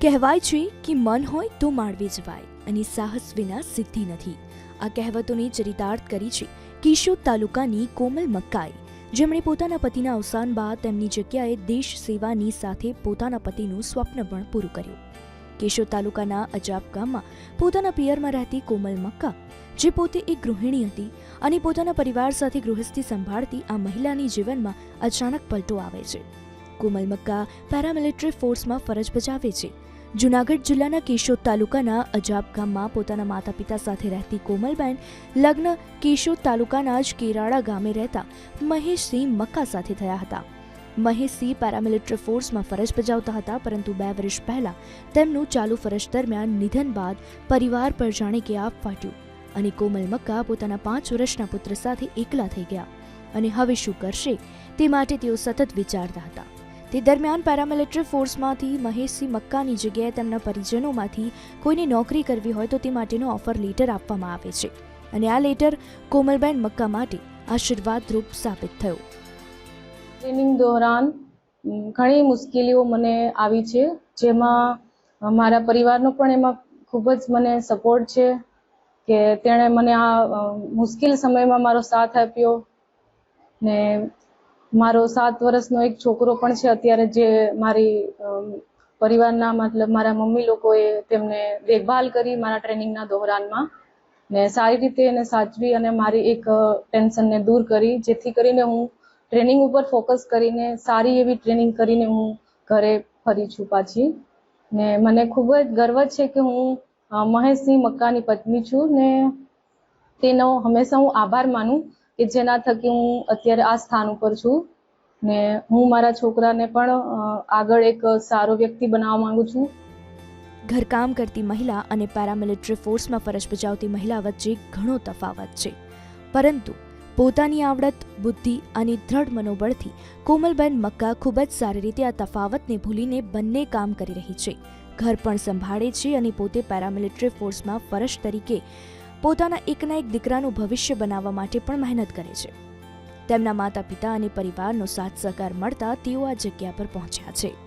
કહેવાય છે કે મન હોય તો માળવી જવાય અને સાહસ વિના સિદ્ધિ નથી. આ કહેવતોને ચરિતાર્થ કરી છે કેશોદ તાલુકાની કોમલ મક્કાએ જેમણે પોતાના પતિના અવસાન બાદ તેમની જગ્યાએ દેશ સેવાની સાથે પોતાના પતિનું સ્વપ્ન પણ પૂરું કર્યું. કેશોદ તાલુકાના અજાબ ગામમાં પોતાના પિયરમાં રહેતી કોમલ મક્કા, જે પોતે એક ગૃહિણી હતી અને પોતાના પરિવાર સાથે ગૃહસ્થી સંભાળતી આ મહિલાની જીવનમાં અચાનક પલટો આવે છે. કોમલ મક્કા પેરામિલિટરી ફોર્સમાં ફરજ બજાવે છે. જૂનાગઢ જિલ્લાના કેશોદ તાલુકાના અજાબ ગામમાં પોતાના માતા પિતા સાથે રહેતી કોમલબેન લગ્ન કેશોદ તાલુકાના જ કેરાળા ગામે રહેતા મહેશસિંહ મક્કા સાથે થયા હતા. મહેશસિંહ પેરામિલિટરી ફોર્સમાં ફરજ બજાવતા હતા, પરંતુ બે વર્ષ પહેલા તેમનું ચાલુ ફરજ દરમિયાન નિધન બાદ પરિવાર પર જાણે કે આપ ફાટ્યું અને કોમલ મક્કા પોતાના પાંચ વર્ષના પુત્ર સાથે એકલા થઈ ગયા. અને હવે શું કરશે તે માટે તેઓ સતત વિચારતા હતા. તે દરમિયાન પેરામિલિટરી ફોર્સમાંથી મહેશસિંહ મક્કાની જગ્યાએ તેમના પરિજનોમાંથી કોઈને નોકરી કરવી હોય તો તે માટેનો ઓફર લેટર આપવામાં આવે છે. અને આ લેટર કોમલબેન મક્કા માટે આશીર્વાદરૂપ સાબિત થયો. ટ્રેનિંગ દોરાન ઘણી મુશ્કેલીઓ મને આવી છે, જેમાં મારા પરિવારનો પણ એમાં ખૂબ જ મને સપોર્ટ છે કે તેણે મને આ મુશ્કેલ સમયમાં મારો સાથ આપ્યો ને મારો સાત વર્ષનો એક છોકરો પણ છે, અત્યારે જે મારી પરિવારના મતલબ મારા મમ્મી લોકોએ તેમને દેખભાલ કરી મારા ટ્રેનિંગના દોરાનમાં ને સારી રીતે એને સાચવી અને મારી એક ટેન્શનને દૂર કરી, જેથી કરીને હું ટ્રેનિંગ ઉપર ફોકસ કરીને સારી એવી ટ્રેનિંગ કરીને હું ઘરે ફરી છું પાછી. ને મને ખૂબ જ ગર્વ છે કે હું મહેશસિંહ મક્કાની પત્ની છું ને તેનો હંમેશા હું આભાર માનું કે જેના થકી હું અત્યારે આ સ્થાન ઉપર છું ને હું મારા છોકરાને પણ આગળ એક સારો વ્યક્તિ બનાવવા માંગુ છું. ઘરકામ કરતી મહિલા અને પેરામિલિટરી ફોર્સમાં ફરજ બજાવતી મહિલા વચ્ચે ઘણો તફાવત છે. પરંતુ પોતાની આવડત, બુદ્ધિ અને દ્રઢ મનોબળથી કોમલબેન મક્કા ખૂબ જ સારી રીતે આ તફાવતને ભૂલીને બંને કામ કરી રહી છે. ઘર પણ સંભાળે છે અને પોતે પેરામિલિટરી ફોર્સમાં ફરજ તરીકે પોતાના એકના એક દીકરાનું ભવિષ્ય બનાવવા માટે પણ મહેનત કરે છે. તેમના માતા પિતા અને પરિવારનો સાથ સહકાર મળતા તેઓ આ જગ્યા પર પહોંચ્યા છે.